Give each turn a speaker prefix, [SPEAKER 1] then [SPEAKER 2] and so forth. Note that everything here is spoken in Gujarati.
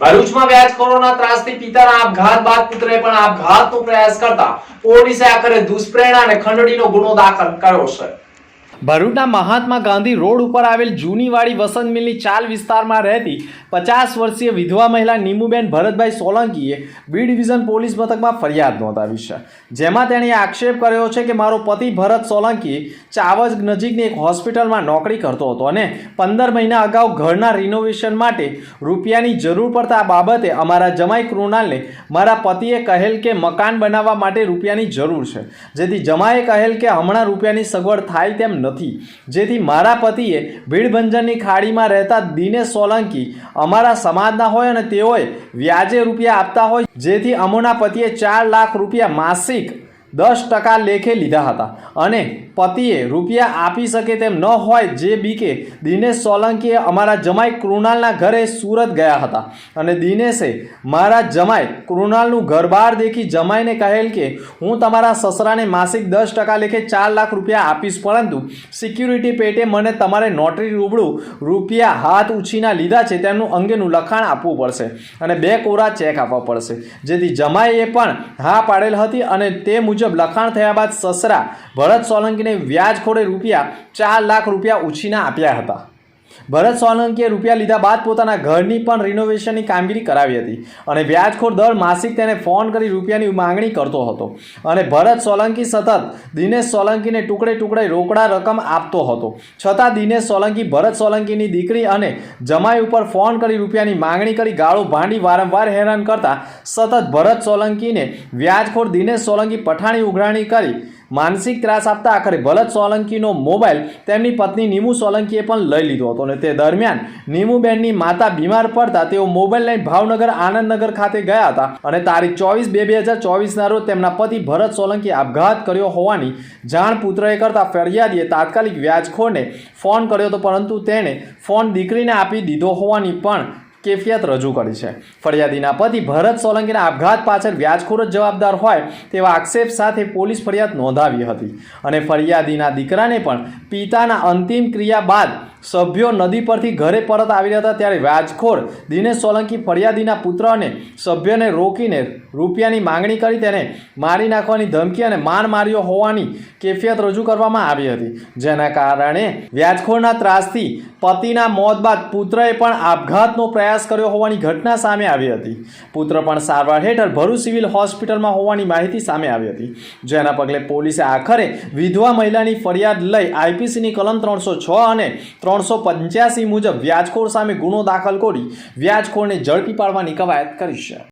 [SPEAKER 1] ભરૂચમાં વ્યાજખોરોના ત્રાસથી પિતાના આપઘાત બાદ પુત્રએ પણ આપઘાતનો પ્રયાસ કરતા પોલીસે આખરે દુષ્પ્રેરણા અને ખંડણીનો ગુનો દાખલ કર્યો છે. ભરૂચના મહાત્મા ગાંધી રોડ ઉપર આવેલ જૂનીવાડી વસંત મિલની ચાલ વિસ્તારમાં રહેતી પચાસ વર્ષીય વિધવા મહિલા નીમુબેન ભરતભાઈ સોલંકીએ બી ડિવિઝન પોલીસ મથકમાં ફરિયાદ નોંધાવી છે. જેમાં તેણે આક્ષેપ કર્યો છે કે મારો પતિ ભરત સોલંકી ચાવજ નજીકની એક હોસ્પિટલમાં નોકરી કરતો હતો અને પંદર મહિના અગાઉ ઘરના રિનોવેશન માટે રૂપિયાની જરૂર પડતા આ બાબતે અમારા જમાઈ કૃણાલને મારા પતિએ કહેલ કે મકાન બનાવવા માટે રૂપિયાની જરૂર છે. જેથી જમાએ કહેલ કે હમણાં રૂપિયાની સગવડ થાય તેમ નથી જેથી મારા પતિએ ભીડભંજનની ખાડીમાં રહેતા દિનેશ સોલંકી અમારા સમાજના હોય અને તેઓએ વ્યાજે રૂપિયા આપતા હોય. જેથી અમોના પતિએ ચાર લાખ રૂપિયા માસિક દસ ટકા લેખે લીધા હતા. અને પતિએ રૂપિયા આપી શકે તેમ ન હોય જે બીકે, દિનેશ સોલંકીએ અમારા જમાઈ કૃણાલના ઘરે સુરત ગયા હતા. અને દિનેશે, મારા જમાઈ, કૃણાલનું ઘર દેખી જમાઈને કહેલ કે, હું તમારા સસરાને માસિક દસ ટકા લેખે ચાર લાખ રૂપિયા આપીશ, પરંતુ સિક્યુરિટી પેટે મને તમારે નોટરી રૂબડું રૂપિયા હાથ ઉછીના લીધા છે, તેમનું અંગેનું લખાણ આપવું પડશે અને બે કોરા ચેક આપવા પડશે. જેથી જમાઈએ પણ હા પાડેલ હતી અને તે મુજબ લખાણ થયા બાદ સસરા ભરત સોલંકીને વ્યાજખોરે રૂપિયા ચાર લાખ રૂપિયા ઉછીના આપ્યા હતા. ભરત સોલંકીએ રૂપિયા લીધા બાદ પોતાના ઘરની પણ રિનોવેશનની કામગીરી કરાવી હતી. અને વ્યાજખોર દર માસિક તેને ફોન કરી રૂપિયાની માંગણી કરતો હતો. અને ભરત સોલંકી સતત દિનેશ સોલંકીને ટુકડે ટુકડે રોકડા રકમ આપતો હતો. છતાં દિનેશ સોલંકી ભરત સોલંકીની દીકરી અને જમાઈ ઉપર ફોન કરી રૂપિયાની માંગણી કરી ગાળો ભાંડી વારંવાર હેરાન કરતા સતત ભરત સોલંકીને વ્યાજખોર દિનેશ સોલંકી પઠાણી ઉઘરાણી કરી માનસિક ત્રાસ આપતા આખરે ભરત સોલંકીનો મોબાઈલ તેમની પત્ની નીમુ સોલંકીએ પણ લઈ લીધો હતો અને તે દરમિયાન નીમુબેનની માતા બીમાર પડતા તેઓ મોબાઈલ લઈને ભાવનગર આનંદનગર ખાતે ગયા હતા અને તારીખ ચોવીસ બે બે હજાર ચોવીસના રોજ તેમના પતિ ભરત સોલંકી આપઘાત કર્યો હોવાની જાણ પુત્રએ કરતા ફરિયાદીએ તાત્કાલિક વ્યાજખોરને ફોન કર્યો હતો પરંતુ તેણે ફોન દીકરીને આપી દીધો હોવાની પણ કેફિયત રજૂ કરી છે. ફરિયાદીના પતિ ભરત સોલંકીના આપઘાત પાછળ વ્યાજખોર જ જવાબદાર હોય તેવા આક્ષેપ સાથે પોલીસ ફરિયાદ નોંધાવી હતી. અને ફરિયાદીના દીકરાને પણ પિતાના અંતિમ ક્રિયા બાદ સભ્યો નદી પરથી ઘરે પરત આવી રહ્યા હતા ત્યારે વ્યાજખોર દિનેશ સોલંકી ફરિયાદીના પુત્ર અને સભ્યને રોકીને રૂપિયાની માંગણી કરી તેને મારી નાખવાની ધમકી અને માર માર્યો હોવાની કેફિયત રજૂ કરવામાં આવી હતી. જેના કારણે વ્યાજખોરના ત્રાસથી પતિના મોત બાદ પુત્રએ પણ આપઘાતનો પ્રયાસ કર્યો હોવાની ઘટના સામે આવી હતી. પુત્ર પણ સારવાર હેઠળ ભરૂચ સિવિલ હોસ્પિટલમાં હોવાની માહિતી સામે આવી હતી. જેના પગલે પોલીસે આખરે વિધવા મહિલાની ફરિયાદ લઈ આઈપીસીની કલમ ત્રણસો છ અને ત્રણસો પંચ્યાસી મુજબ વ્યાજખોર સામે ગુનો દાખલ કરી વ્યાજખોરને ઝડપી પાડવાની કવાયત કરી છે.